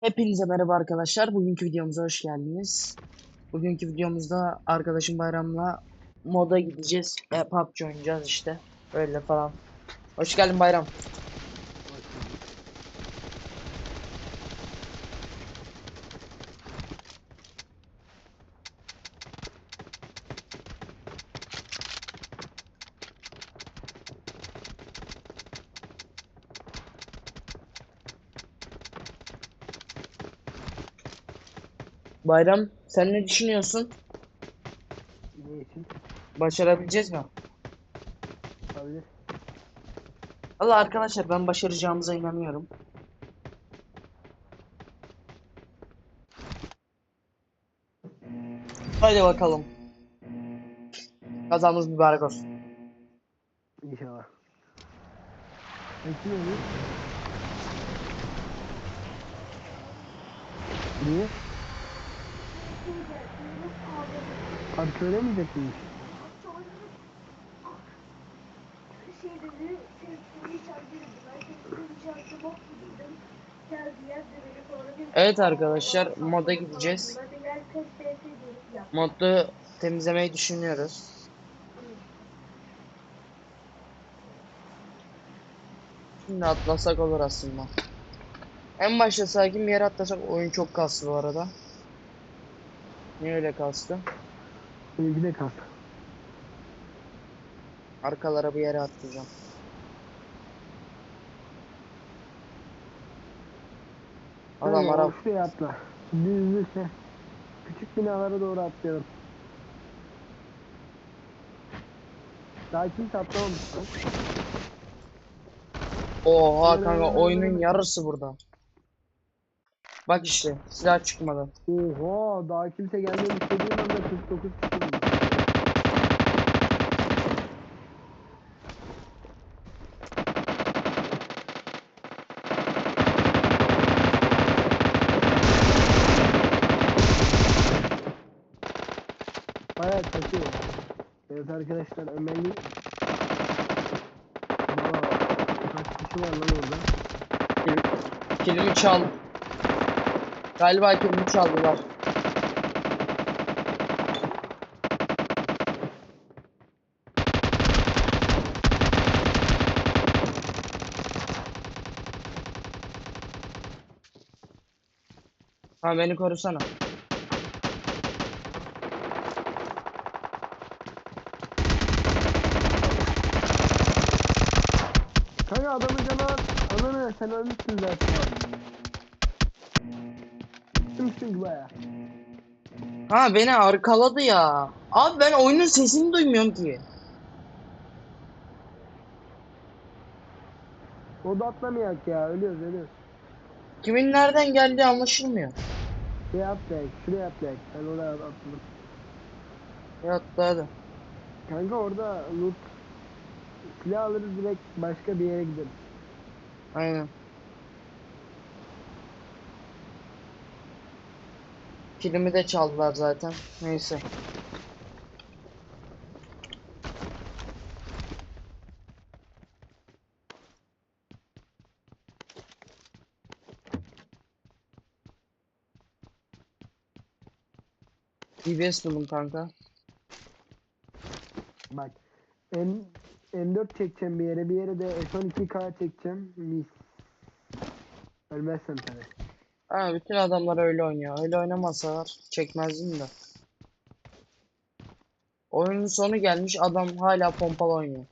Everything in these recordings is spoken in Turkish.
Hepinize merhaba arkadaşlar. Bugünkü videomuza hoş geldiniz. Bugünkü videomuzda arkadaşım Bayram'la moda gideceğiz. E, PUBG oynayacağız işte. Öyle falan. Hoş geldin Bayram. Bayram sen ne düşünüyorsun? Ne için? Başarabileceğiz mi? Olabilir. Allah arkadaşlar ben başaracağımıza inanıyorum. Haydi bakalım. Kazamız mübarek olsun. İnşallah. Peki Niye? Abi dedi, sonra bir... Evet arkadaşlar moda gideceğiz. Modu temizlemeyi düşünüyoruz. Şimdi atlasak olur aslında. En başta sakin bir yere atlasak oyun çok kastı bu arada. Niye öyle kastı? İlgi de kal. Arkalara bir yere atlayacağım. Adam Şöyle, ara Şuraya atla. Düzlükse. Küçük binalara doğru atlayalım. Daha kimse atlamamış. Oha kanka oyunun yarısı burada. Bak işte silah çıkmadı. Oha daha kimse gelmemiş dediğim anda 49 kişi oldu. Bayağı kaçıyor. Evet arkadaşlar Ömer'in kaç kişi var lan orada? Kilimi çal. Galiba kilimi çaldılar. Ha beni korusana. Kanka adamın canı var. Ananı sen ölmüşsün zaten. Çünkü baya. Ha beni arkaladı ya. Abi ben oyunun sesini duymuyorum ki. O da atlamayak ya ölüyoruz ölüyoruz. Kimin nereden geldiği anlaşılmıyor. Şey atlayak şuraya atlayak. Ben oraya atladım. Ya atladı. Kanka orada loot silah alırız direkt başka bir yere gideriz. Aynen. Kilimi de çaldılar zaten. Neyse. DBS buldum kanka. Bak M M4 çekeceğim bir yere bir yere de S12K çekeceğim. Mis. Ölmezsem tabii. Ha, bütün adamlar öyle oynuyor. Öyle oynamasalar çekmezdim de. Oyunun sonu gelmiş adam hala pompalı oynuyor.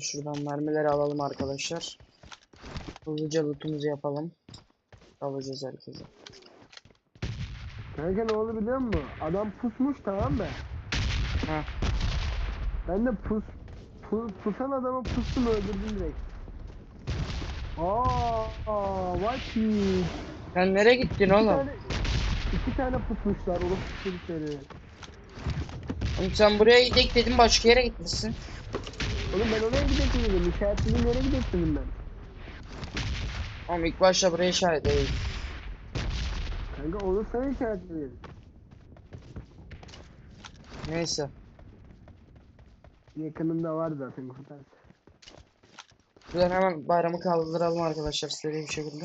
Şuradan mermileri alalım arkadaşlar. Hızlıca lootumuzu yapalım. Alacağız herkese. Kanka ne oldu biliyor musun? Adam pusmuş tamam mı? Heh. Ben de pus, pu, pusan adamı pustum öldürdüm direkt. Aa, what you? Sen nereye gittin İki oğlum? tane, iki tane pusmuşlar oğlum çocukları. Oğlum sen buraya gidelim dedim başka yere gitmişsin. Oğlum ben oraya gidecektim dedim. İşaretlediğim yere gidecektim ben. Ama ilk başta buraya işaretledik. Kanka onu sen işaretledin. Neyse. Yakınında var zaten kurtar. Buradan hemen bayramı kaldıralım arkadaşlar seri bir şekilde.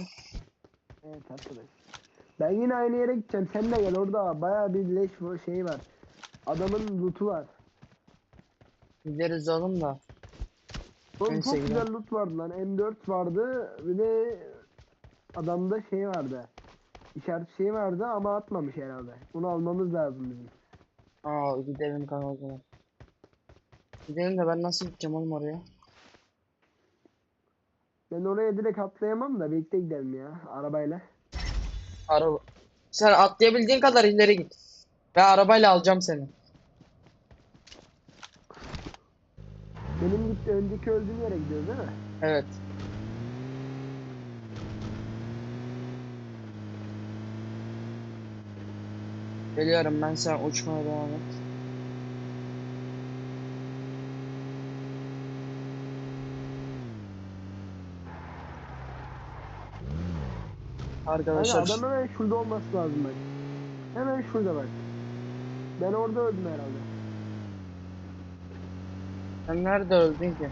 Evet arkadaş. Ben yine aynı yere gideceğim. Sen de gel orada bayağı bir leş şey var. Adamın loot'u var. Gideriz oğlum da. Oğlum Neyse, çok gidelim. güzel loot vardı lan. M4 vardı. Bir de adamda şey vardı. İşaret şey vardı ama atmamış herhalde. Onu almamız lazım bizim. Aa gidelim kanka o zaman. Gidelim de ben nasıl gideceğim oğlum oraya? Ben oraya direkt atlayamam da birlikte gidelim ya arabayla. Araba. Sen atlayabildiğin kadar ileri git. Ben arabayla alacağım seni. Benim gitti önceki öldüğüm yere gidiyoruz değil mi? Evet. Geliyorum ben sen uçmaya devam et. Arkadaşlar adam hemen şurada olması lazım bak. Hemen şurada bak. Ben orada öldüm herhalde. Sen nerede öldün ki?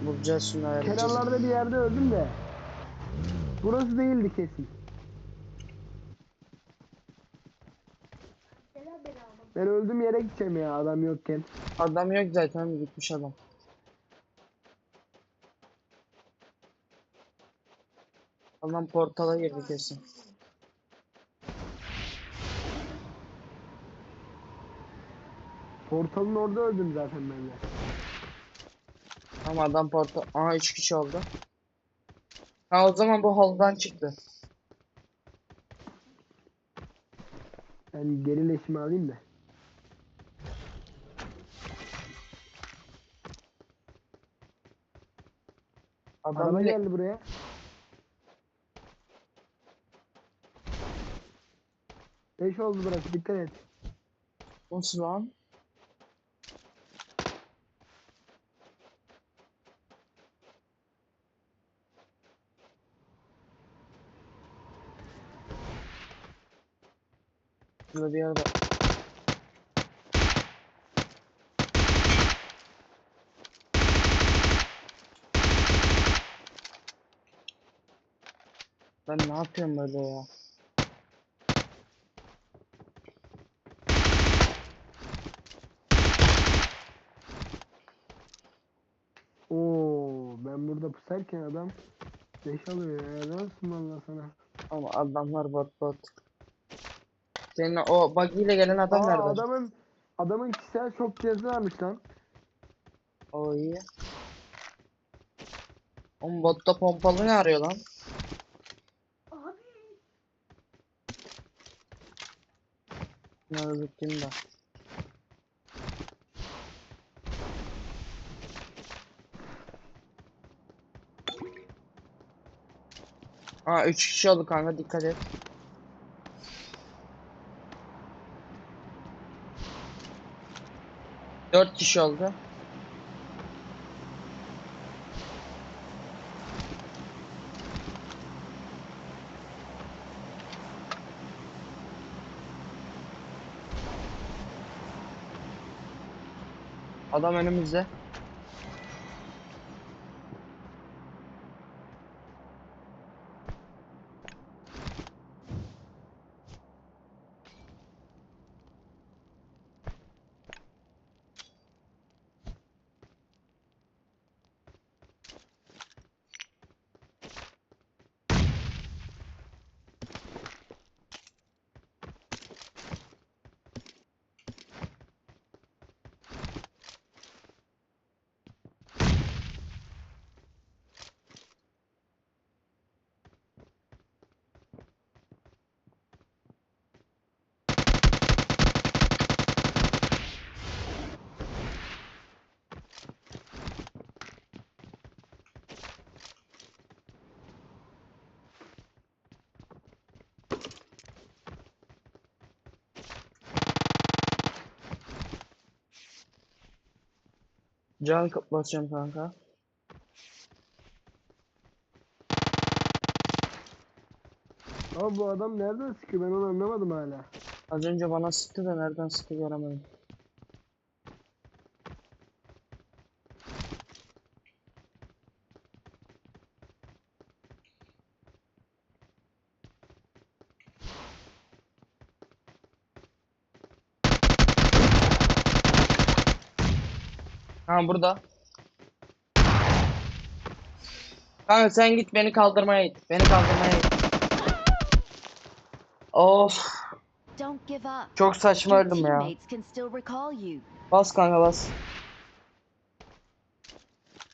Bulacağız şimdi ayarlayacağız. Kenarlarda bir yerde öldüm de. Burası değildi kesin. Ben öldüğüm yere gideceğim ya adam yokken. Adam yok zaten gitmiş adam. Adam portala girdi kesin. Portalın orada öldüm zaten ben de. Ama adam portal... Aha 3 kişi oldu. Ha o zaman bu halıdan çıktı. Ben geri leşimi alayım da. Adam Araba geldi buraya. Beş oldu burası dikkat et. Nasıl lan? Burada bir yerde. Ben ne yapıyorum böyle ya? Oo, ben burada pusarken adam beş alıyor ya. Nasıl valla sana? Ama adamlar bot bot. Senin o buggy ile gelen adam Aa, nerede? adamın adamın kişisel çok cihazı varmış lan. O iyi. Oğlum botta pompalı ne arıyor lan? Abi Nerede bakayım da. Aa 3 kişi oldu kanka dikkat et. Dört kişi oldu. Adam önümüzde. Can basacağım kanka. Abi bu adam nereden sıkıyor ben onu anlamadım hala. Az önce bana sıktı da nereden sıktı göremedim. Ha burada. Kanka sen git beni kaldırmaya git. Beni kaldırmaya git. Of. Çok saçma öldüm ya. Bas kanka bas.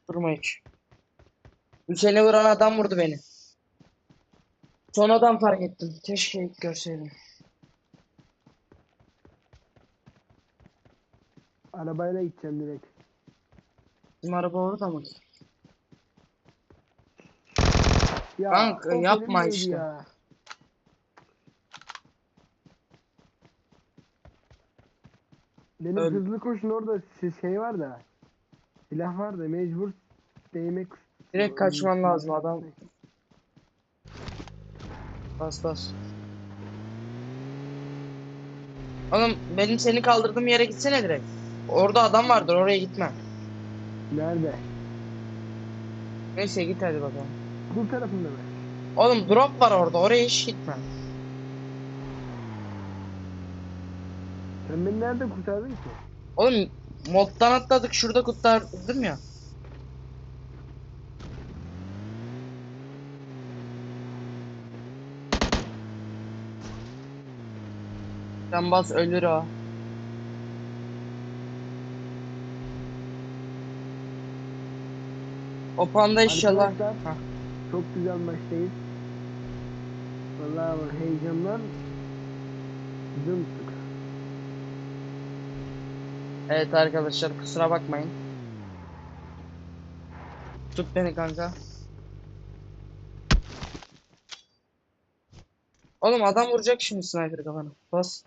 Durma hiç. Bu seni vuran adam vurdu beni. Sonradan fark ettim. Keşke ilk görseydim. Arabayla gideceğim direkt. Bizim araba orada mı? Ya, Kanka, yapma işte. ya? Benim Öl- hızlı koşun orada şey- şey var da. Silah var da mecbur değmek. Direkt kaçman lazım adam. Bas bas. Oğlum benim seni kaldırdığım yere gitsene direkt. Orada adam vardır oraya gitme. Nerede? Neyse git hadi bakalım. Bu tarafında mı? Oğlum drop var orada oraya hiç gitme. Sen beni nerede kurtardın ki? Oğlum moddan atladık şurada kurtardım ya. Sen bas ölür o. O panda inşallah. Arkadaşlar. Çok güzel maçtayız. Vallahi heyecandan unuttuk. Evet arkadaşlar kusura bakmayın. Tut beni kanka. Oğlum adam vuracak şimdi sniper kafana. Bas.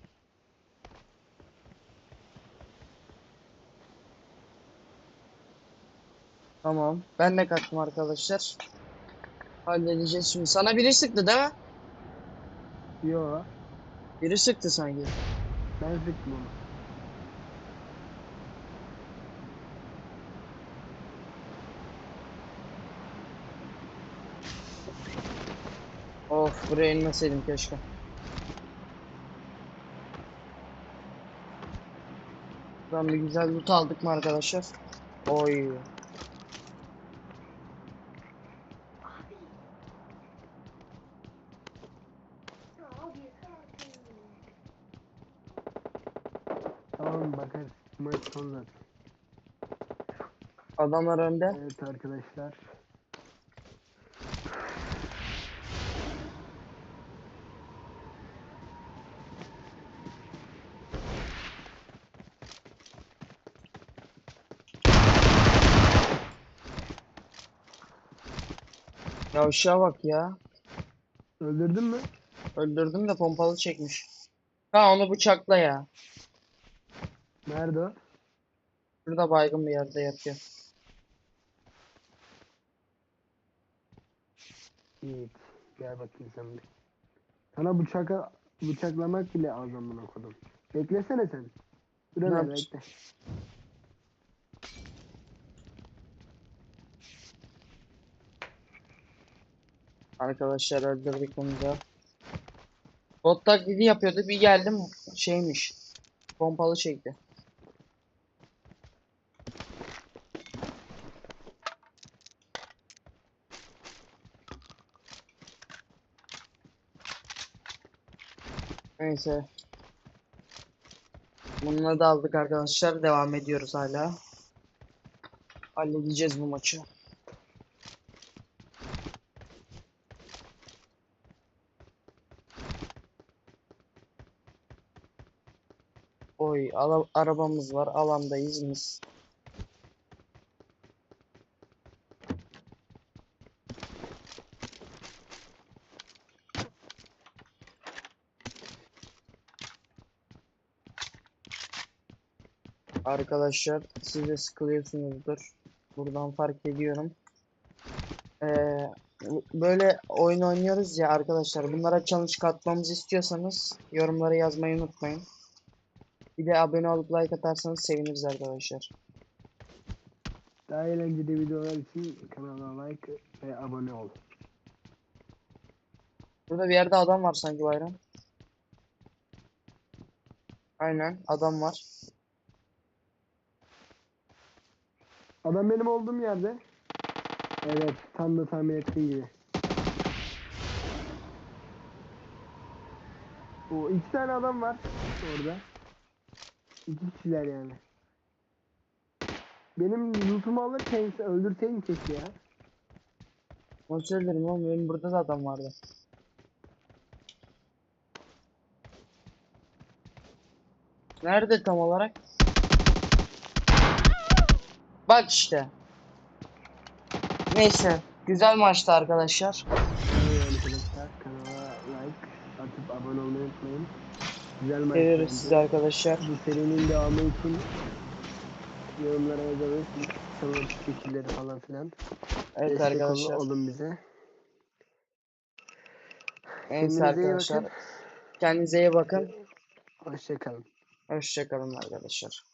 Tamam. Ben de kaçtım arkadaşlar. Halledeceğiz şimdi. Sana biri sıktı değil mi? Yo Biri sıktı sanki. ben sıktım onu. Of buraya inmeseydim keşke. Buradan bir güzel loot aldık mı arkadaşlar? Oy. Abi yeter artık. Tamam bakarız. Maç son zaten. Adamlar önde. Evet arkadaşlar. Yavşağa bak ya. Öldürdün mü? Öldürdüm de pompalı çekmiş. Ha onu bıçakla ya. Nerede o? Şurada baygın bir yerde yatıyor. Yiğit. Gel bakayım sen bir. Sana bıçaka, bıçaklamak bile az amına kodum. Beklesene sen. Dur Ne bekle. Arkadaşlar öldürdük bunu da. Bot taklidi yapıyordu. Bir geldim şeymiş. Pompalı çekti. Neyse. Bununla da aldık arkadaşlar. Devam ediyoruz hala. Halledeceğiz bu maçı. Oy, ala- arabamız var. Alandayız mis. Arkadaşlar siz de sıkılıyorsunuzdur. Buradan fark ediyorum. Ee, böyle oyun oynuyoruz ya arkadaşlar. Bunlara challenge katmamızı istiyorsanız yorumlara yazmayı unutmayın. Bir de abone olup like atarsanız seviniriz arkadaşlar. Daha eğlenceli videolar için kanala like ve abone ol. Burada bir yerde adam var sanki bayram. Aynen adam var. Adam benim olduğum yerde. Evet, tam da tahmin ettiğim gibi. O iki tane adam var orada. İki kişiler yani. Benim lootumu alırken öldürseydin keşke ya. Nasıl öldürürüm oğlum benim burada da adam vardı. Nerede tam olarak? Bak işte. Neyse. Güzel maçtı arkadaşlar. Evet atıp abone olmayı unutmayın. Güzel maç. Seviyoruz sizi arkadaşlar. Bu serinin devamı için yorumlara yazabilirsiniz. Sanat fikirleri falan filan. Evet Destek arkadaşlar. olun bize. Neyse Kendinize iyi arkadaşlar. bakın. Kendinize iyi bakın. Hoşçakalın. Hoşçakalın arkadaşlar.